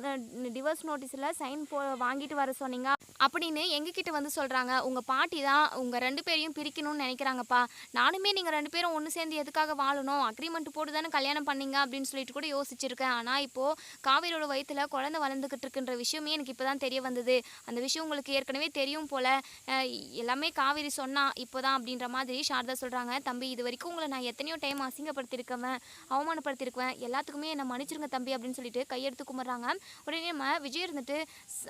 டிவோர்ஸ் நோட்டீஸில் சைன் போ வாங்கிட்டு வர சொன்னீங்க. அப்படின்னு எங்ககிட்ட வந்து சொல்கிறாங்க உங்கள் பாட்டி தான் உங்கள் ரெண்டு பேரையும் பிரிக்கணும்னு நினைக்கிறாங்கப்பா. நானுமே நீங்கள் ரெண்டு பேரும் ஒன்று சேர்ந்து எதுக்காக வாழணும்? அக்ரிமெண்ட் போட்டு தானே கல்யாணம் பண்ணீங்க அப்படின்னு சொல்லிட்டு கூட யோசிச்சிருக்கேன். ஆனால் இப்போது காவேரியோட வயிற்றில் குழந்தை வளர்ந்துக்கிட்டு இருக்குன்ற விஷயமே எனக்கு இப்போ தான் தெரிய வந்தது. அந்த விஷயம் உங்களுக்கு ஏற்கனவே தெரியும் போல். எல்லாமே காவேரி சொன்னா இப்போ தான் அப்படின்ற மாதிரி சாரதா சொல்கிறாங்க தம்பி இது வரைக்கும் உங்களை நான் எத்தனையோ டைம் அசிங்கப்படுத்தியிருக்கவன் அவமானப்படுத்தியிருக்கேன் எல்லாத்துக்குமே என்னை மன்னிச்சிருங்க தம்பி அப்படின்னு சொல்லிட்டு கையெடுத்து கும்பிட்றாங்க. உடனே நம்ம விஜய் இருந்துட்டு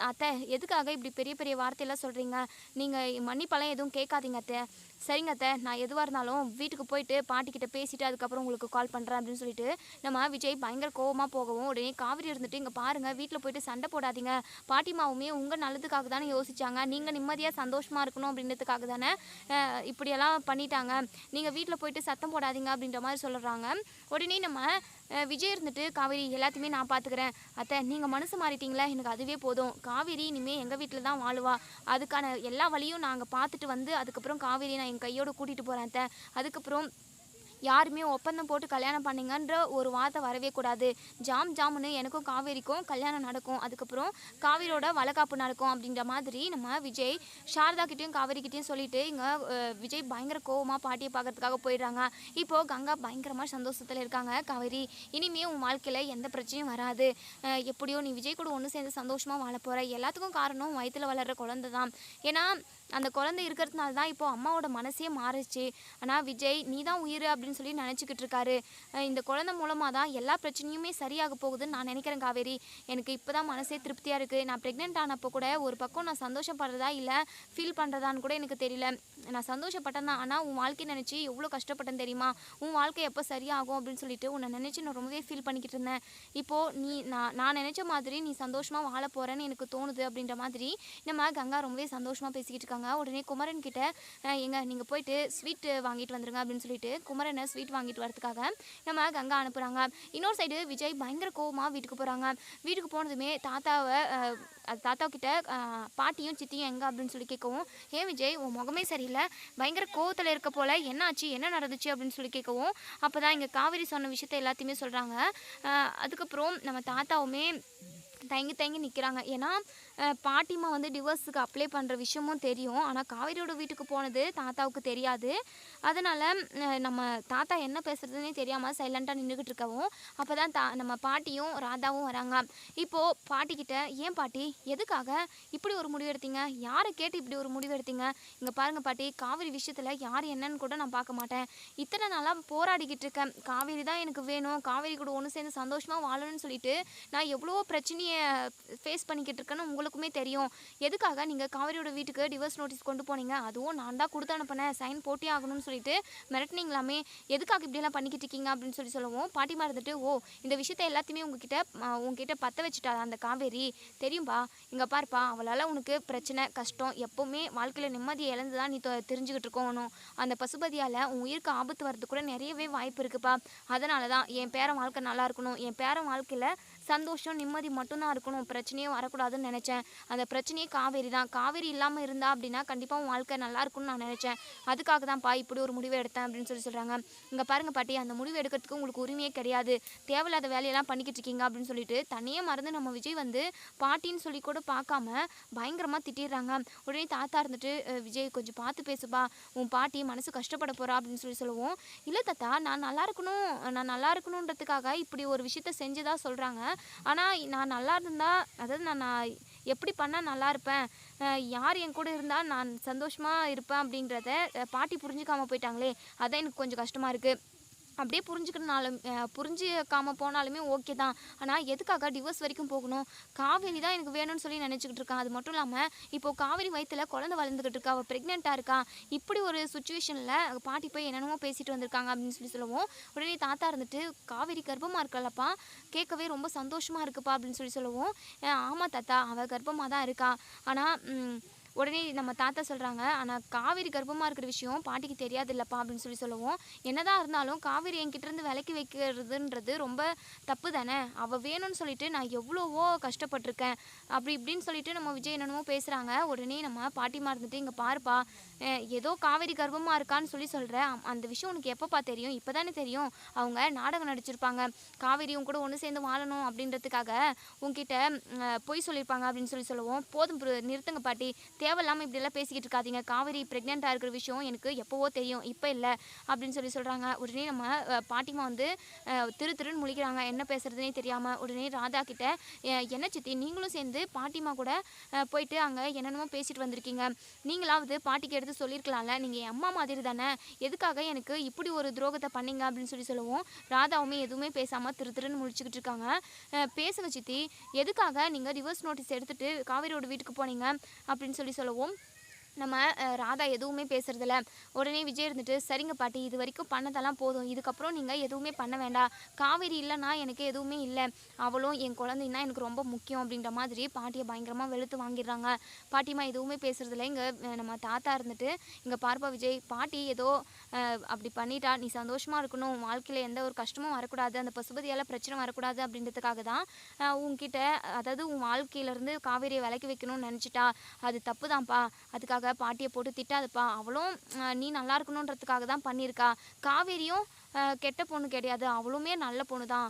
அத்தை எதுக்காக இப்படி பெரிய பெரிய வார்த்தையெல்லாம் சொல்கிறீங்க நீங்கள் மன்னிப்பெல்லாம் எதுவும் கேட்காதீங்க அத்தை. சரிங்க அத்தை நான் எதுவாக இருந்தாலும் வீட்டுக்கு போயிட்டு பாட்டிக்கிட்ட பேசிட்டு அதுக்கப்புறம் உங்களுக்கு கால் பண்ணுறேன் அப்படின்னு சொல்லிட்டு நம்ம விஜய் பயங்கர கோவமாக போகவும் உடனே காவிரி இருந்துட்டு இங்கே பாருங்கள் வீட்டில் போயிட்டு சண்டை போடாதீங்க. பாட்டிமாவுமே உங்கள் நல்லதுக்காக தானே யோசிச்சாங்க. நீங்கள் நிம்மதியாக சந்தோஷமாக இருக்கணும் அப்படின்றதுக்காக தானே இப்படியெல்லாம் பண்ணிட்டாங்க. நீங்கள் வீட்டில் போயிட்டு சத்தம் போடாதீங்க அப்படின்ற மாதிரி சொல்கிறாங்க உடனே நம்ம விஜய் இருந்துட்டு காவேரி எல்லாத்தையுமே நான் பார்த்துக்கிறேன் அத்தை நீங்கள் மனசு மாறிட்டீங்களா? எனக்கு அதுவே போதும். காவேரி இனிமேல் எங்கள் வீட்டில் தான் வாழுவா. அதுக்கான எல்லா வழியும் நாங்கள் பார்த்துட்டு வந்து அதுக்கப்புறம் காவேரி நான் என் கையோடு கூட்டிகிட்டு போகிறேன் அதுக்கப்புறம் யாருமே ஒப்பந்தம் போட்டு கல்யாணம் பண்ணுங்கன்ற ஒரு வார்த்தை வரவே கூடாது. ஜாம் ஜாமுன்னு எனக்கும் காவேரிக்கும் கல்யாணம் நடக்கும். அதுக்கப்புறம் காவேரியோட வளகாப்பு நடக்கும் அப்படின்ற மாதிரி நம்ம விஜய் சாரதா கிட்டேயும் காவேரி கிட்டேயும் சொல்லிட்டு இங்கே விஜய் பயங்கர கோவமாக பாட்டியை பார்க்கறதுக்காக போயிடுறாங்க. இப்போது கங்கா பயங்கரமாக சந்தோஷத்தில் இருக்காங்க காவேரி. இனிமே உன் வாழ்க்கையில் எந்த பிரச்சனையும் வராது. எப்படியோ நீ விஜய் கூட ஒன்று சேர்ந்து சந்தோஷமாக வாழ போகிற எல்லாத்துக்கும் காரணம் வயிற்றில் வளர்கிற குழந்தை தான் ஏன்னா அந்த குழந்தை இருக்கிறதுனால தான் இப்போ அம்மாவோட மனசே மாறிச்சு. ஆனால் விஜய் நீ தான் உயிர் அப்படின்னு சொல்லி நினச்சிக்கிட்டு இருக்காரு. இந்த குழந்தை மூலமாக தான் எல்லா பிரச்சனையுமே சரியாக போகுதுன்னு நான் நினைக்கிறேன் காவேரி. எனக்கு இப்போ தான் மனசே திருப்தியாக இருக்குது நான் ப்ரெக்னென்ட் ஆனப்போ கூட ஒரு பக்கம் நான் சந்தோஷப்படுறதா இல்லை ஃபீல் பண்ணுறதான்னு கூட எனக்கு தெரியல. நான் சந்தோஷப்பட்டேன் தான் ஆனால் உன் வாழ்க்கை நினச்சி எவ்வளோ கஷ்டப்பட்டேன் தெரியுமா? உன் வாழ்க்கை எப்போ சரியாகும் அப்படின்னு சொல்லிட்டு உன்னை நினச்சி நான் ரொம்பவே ஃபீல் பண்ணிக்கிட்டு இருந்தேன். இப்போது நீ நான் நான் நினச்ச மாதிரி நீ சந்தோஷமாக வாழ போகிறேன்னு எனக்கு தோணுது அப்படின்ற மாதிரி நம்ம கங்கா ரொம்பவே சந்தோஷமாக பேசிக்கிட்டு இருக்காங்க. உடனே குமரன் கிட்ட எங்க நீங்கள் போயிட்டு ஸ்வீட்டு வாங்கிட்டு வந்துருங்க அப்படின்னு சொல்லிட்டு குமரன் ஸ்வீட் வாங்கிட்டு வரதுக்காக நம்ம கங்கா அனுப்புகிறாங்க இன்னொரு சைடு விஜய் பயங்கர கோவமாக வீட்டுக்கு போகிறாங்க வீட்டுக்கு போனதுமே தாத்தாவை அது தாத்தா கிட்ட பாட்டியும் சித்தியும் எங்கே அப்படின்னு சொல்லி கேட்கவும் ஏன் விஜய் உன் முகமே சரியில்லை. பயங்கர கோவத்தில் இருக்க போல். என்னாச்சு என்ன நடந்துச்சு? அப்படின்னு சொல்லி கேட்கவும் அப்போ தான் இங்கே காவேரி சொன்ன விஷயத்த எல்லாத்தையுமே சொல்கிறாங்க அதுக்கப்புறம் நம்ம தாத்தாவுமே தயங்கி தயங்கி நிற்கிறாங்க ஏன்னா பாட்டிமா வந்து டிவோர்ஸுக்கு அப்ளை பண்ணுற விஷயமும் தெரியும். ஆனால் காவேரியோட வீட்டுக்கு போனது தாத்தாவுக்கு தெரியாது. அதனால் நம்ம தாத்தா என்ன பேசுகிறதுனே தெரியாமல் சைலண்ட்டாக நின்றுக்கிட்டு இருக்கவும் அப்போ தான் தா நம்ம பாட்டியும் ராதாவும் வராங்க. இப்போது பாட்டிக்கிட்ட ஏன் பாட்டி எதுக்காக இப்படி ஒரு முடிவு எடுத்தீங்க? யாரை கேட்டு இப்படி ஒரு முடிவு எடுத்தீங்க? இங்கே பாருங்கள் பாட்டி காவேரி விஷயத்தில் யார் என்னன்னு கூட நான் பார்க்க மாட்டேன். இத்தனை நாளாக போராடிக்கிட்டு இருக்கேன். காவேரி தான் எனக்கு வேணும். காவேரி கூட ஒன்று சேர்ந்து சந்தோஷமாக வாழணும்னு சொல்லிட்டு நான் எவ்வளோ பிரச்சனையை ஃபேஸ் பண்ணிக்கிட்டு இருக்கேன்னு உங்களுக்கு உங்களுக்குமே தெரியும். எதுக்காக நீங்கள் காவேரியோட வீட்டுக்கு டிவோர்ஸ் நோட்டீஸ் கொண்டு போனீங்க? அதுவும் நான் தான் கொடுத்து அனுப்பினேன். சைன் போட்டே ஆகணும்னு சொல்லிட்டு மிரட்டினீங்களாமே? எதுக்காக இப்படியெல்லாம் பண்ணிக்கிட்டு இருக்கீங்க அப்படின்னு சொல்லி சொல்லுவோம் பாட்டிமா இருந்துட்டு ஓ இந்த விஷயத்த எல்லாத்தையுமே உங்ககிட்ட உங்ககிட்ட பற்ற வச்சுட்டா அந்த காவேரி? தெரியும்பா? இங்கே பாருப்பா அவளால் உனக்கு பிரச்சனை கஷ்டம் எப்போவுமே வாழ்க்கையில் நிம்மதியை இழந்து தான் நீ தெரிஞ்சுக்கிட்டு இருக்கணும் அந்த பசுபதியால் உன் உயிருக்கு ஆபத்து வர்றதுக்கு கூட நிறையவே வாய்ப்பு இருக்குப்பா. அதனால தான் என் பேரன் வாழ்க்கை நல்லா இருக்கணும். என் பேரன் வாழ்க்கையில் சந்தோஷம் நிம்மதி மட்டும்தான் இருக்கணும். பிரச்சனையே வரக்கூடாதுன்னு நினச்சேன். அந்த பிரச்சனையே காவேரி தான். காவேரி இல்லாமல் இருந்தா அப்படின்னா கண்டிப்பாக உன் வாழ்க்கை நல்லா இருக்கும்னு நான் நினச்சேன். அதுக்காக தான்ப்பா இப்படி ஒரு முடிவு எடுத்தேன் அப்படின்னு சொல்லி சொல்கிறாங்க இங்கே பாருங்கள் பாட்டி அந்த முடிவு எடுக்கிறதுக்கு உங்களுக்கு உரிமையே கிடையாது. தேவையில்லாத வேலையெல்லாம் பண்ணிக்கிட்டு இருக்கீங்க அப்படின்னு சொல்லிட்டு தனியே மறந்து நம்ம விஜய் வந்து பாட்டின்னு சொல்லி கூட பார்க்காம பயங்கரமாக திட்டிடுறாங்க. உடனே தாத்தா இருந்துட்டு விஜய் கொஞ்சம் பார்த்து பேசுப்பா. உன் பாட்டி மனசு கஷ்டப்பட போகிறா அப்படின்னு சொல்லி சொல்லுவோம். இல்லை தாத்தா நான் நல்லா இருக்கணும். நான் நல்லா இருக்கணுன்றதுக்காக இப்படி ஒரு விஷயத்த செஞ்சதா சொல்கிறாங்க ஆனால் நான் நல்லா இருந்தால் அதாவது நான் நான் எப்படி பண்ணால் நல்லா இருப்பேன்? யார் என் கூட இருந்தால் நான் சந்தோஷமாக இருப்பேன் அப்படின்றத பாட்டி புரிஞ்சுக்காமல் போயிட்டாங்களே அதான் எனக்கு கொஞ்சம் கஷ்டமாக இருக்குது அப்படியே புரிஞ்சுக்கணுனாலும் அஹ் புரிஞ்சுக்காம போனாலுமே ஓகே தான். ஆனால் எதுக்காக டிவோர்ஸ் வரைக்கும் போகணும்? காவேரி தான் எனக்கு வேணும்னு சொல்லி நினச்சிக்கிட்டு இருக்கான். அது மட்டும் இல்லாமல் இப்போ காவேரி வயித்துல குழந்தை வளர்ந்துக்கிட்டு இருக்கா? அவள் ப்ரெக்னெண்ட்டாக இருக்கா? இப்படி ஒரு சுச்சுவேஷனில் பாட்டி போய் என்னென்னமோ பேசிட்டு வந்திருக்காங்க அப்படின்னு சொல்லி சொல்லுவோம். உடனே தாத்தா இருந்துட்டு காவேரி கர்ப்பமாக இருக்கலப்பா? கேட்கவே ரொம்ப சந்தோஷமாக இருக்குப்பா அப்படின்னு சொல்லி சொல்லுவோம். ஆமாம் தாத்தா அவள் கர்ப்பமாக தான் இருக்கா ஆனால் உடனே நம்ம தாத்தா சொல்கிறாங்க ஆனால் காவேரி கர்ப்பமாக இருக்கிற விஷயம் பாட்டிக்கு தெரியாது இல்லைப்பா அப்படின்னு சொல்லி சொல்லுவோம். என்னதான் இருந்தாலும் காவேரி என்கிட்டேருந்து விலைக்கு வைக்கிறதுன்றது ரொம்ப தப்பு தானே? அவள் வேணும்னு சொல்லிட்டு நான் எவ்வளவோ கஷ்டப்பட்டிருக்கேன். அப்படி இப்படின்னு சொல்லிட்டு நம்ம விஜய் என்னென்னமோ பேசுகிறாங்க உடனே நம்ம பாட்டிமா இருந்துட்டு இங்கே பாருப்பா ஏதோ காவேரி கர்ப்பமாக இருக்கான்னு சொல்லி சொல்கிறேன் அந்த விஷயம் உனக்கு எப்போப்பா தெரியும்? இப்போ தானே தெரியும். அவங்க நாடகம் நடிச்சிருப்பாங்க. காவேரியும் கூட ஒன்று சேர்ந்து வாழணும் அப்படின்றதுக்காக உங்ககிட்ட பொய் சொல்லியிருப்பாங்க அப்படின்னு சொல்லி சொல்லுவோம். போதும் நிறுத்துங்க பாட்டி. தேவையில்லாமல் இப்படிலாம் பேசிக்கிட்டு இருக்காதீங்க. காவேரி ப்ரெக்னெண்ட்டாக இருக்கிற விஷயம் எனக்கு எப்போவோ தெரியும். இப்போ இல்லை. அப்படின்னு சொல்லி சொல்கிறாங்க உடனே நம்ம பாட்டிமா வந்து திரு திருன்னு முழிக்கிறாங்க. என்ன பேசுறதுனே தெரியாமல் உடனே ராதா கிட்ட என்ன சித்தி? நீங்களும் சேர்ந்து பாட்டிமா கூட போயிட்டு அங்கே என்னென்னமோ பேசிட்டு வந்திருக்கீங்க. நீங்களாவது பாட்டிக்கு எடுத்து சொல்லியிருக்கலாம்ல நீங்கள் என் அம்மா மாதிரி தானே. எதுக்காக எனக்கு இப்படி ஒரு துரோகத்தை பண்ணீங்க? அப்படின்னு சொல்லி சொல்லுவோம் ராதாவுமே எதுவுமே பேசாமல் திரு திருன்னு முழிச்சுக்கிட்டு இருக்காங்க. பேசுங்க சித்தி. எதுக்காக நீங்கள் ரிவர்ஸ் நோட்டீஸ் எடுத்துகிட்டு காவேரியோட வீட்டுக்கு போனீங்க? அப்படின்னு சொல்லி சொல்லுவோம். நம்ம ராதா எதுவுமே பேசுறதில்ல. உடனே விஜய் இருந்துட்டு சரிங்க பாட்டி இது வரைக்கும் பண்ணதெல்லாம் போதும். இதுக்கப்புறம் நீங்கள் எதுவுமே பண்ண வேண்டாம். காவேரி இல்லைன்னா எனக்கு எதுவுமே இல்லை. அவளும் என் குழந்தைன்னா எனக்கு ரொம்ப முக்கியம் அப்படின்ற மாதிரி பாட்டியை பயங்கரமாக வெளுத்து வாங்கிடுறாங்க. பாட்டிமா எதுவுமே பேசுறதில்ல. இங்கே நம்ம தாத்தா இருந்துட்டு இங்கே பார்ப்பா விஜய் பாட்டி ஏதோ அப்படி பண்ணிட்டா நீ சந்தோஷமாக இருக்கணும். உன் வாழ்க்கையில் எந்த ஒரு கஷ்டமும் வரக்கூடாது. அந்த பசுபதியால் பிரச்சனை வரக்கூடாது அப்படின்றதுக்காக தான் உன்கிட்ட அதாவது உன் வாழ்க்கையிலேருந்து காவேரியை விலக்கி வைக்கணும்னு நினச்சிட்டா. அது தப்பு தான்ப்பா அதுக்காக பாட்டியை போட்டு திட்டாதப்பா. அவளும் அஹ், நீ நல்லா இருக்கணுன்றதுக்காக தான் பண்ணியிருக்கா. காவேரியும் அஹ், கெட்ட பொண்ணு கிடையாது. அவளுமே நல்ல பொண்ணு தான்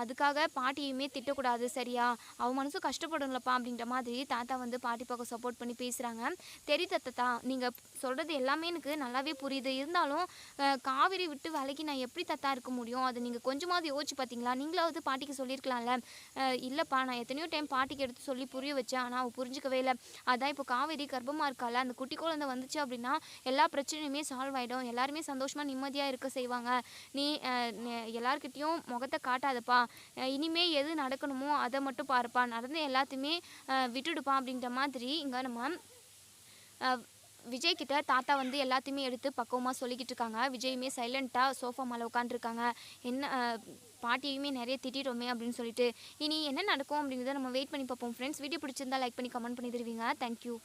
அதுக்காக பாட்டியுமே திட்டக்கூடாது சரியா? அவ மனசும் கஷ்டப்படணும்லப்பா அப்படின்ற மாதிரி தாத்தா வந்து பாட்டி பக்கம் சப்போர்ட் பண்ணி பேசுகிறாங்க தெரி தத்தா நீங்கள் சொல்கிறது எல்லாமே எனக்கு நல்லாவே புரியுது. இருந்தாலும் காவிரி காவேரி விட்டு விலைக்கு நான் எப்படி தத்தா இருக்க முடியும்? அதை நீங்கள் கொஞ்சமாவது யோசிச்சு பார்த்தீங்களா நீங்களாவது பாட்டிக்கு சொல்லியிருக்கலாம்ல இல்லைப்பா நான் எத்தனையோ டைம் பாட்டிக்கு எடுத்து சொல்லி புரிய வச்சேன். ஆனால் அவள் புரிஞ்சிக்கவே இல்லை. அதான் இப்போ காவேரி கர்ப்பமாக இருக்கால அந்த குட்டி குழந்தை வந்துச்சு அப்படின்னா எல்லா பிரச்சனையுமே சால்வ் ஆகிடும் எல்லாருமே சந்தோஷமாக நிம்மதியாக இருக்க செய்வாங்க. நீ எல்லாருக்கிட்டேயும் முகத்தை காட்டாத அஹ், இனிமேல் எது நடக்கணுமோ அதை மட்டும் பாருப்பா. நடந்து எல்லாத்தையுமே அஹ், விட்டுடுப்பா அப்படின்ற மாதிரி இங்கே நம்ம விஜய் கிட்ட தாத்தா வந்து எல்லாத்தையுமே எடுத்து பக்குவமாக சொல்லிக்கிட்டு இருக்காங்க. விஜயுமே சைலண்ட்டாக சோஃபா மேலே உட்காந்துருக்காங்க என்ன பாட்டியுமே நிறைய திட்டிட்டோமே அப்படின்னு சொல்லிட்டு. இனி என்ன நடக்கும் அப்படிங்கிறத நம்ம வெயிட் பண்ணி பார்ப்போம் ஃப்ரெண்ட்ஸ் வீடியோ பிடிச்சிருந்தா லைக் பண்ணி கமெண்ட் பண்ணி தருவீங்க தேங்க்யூ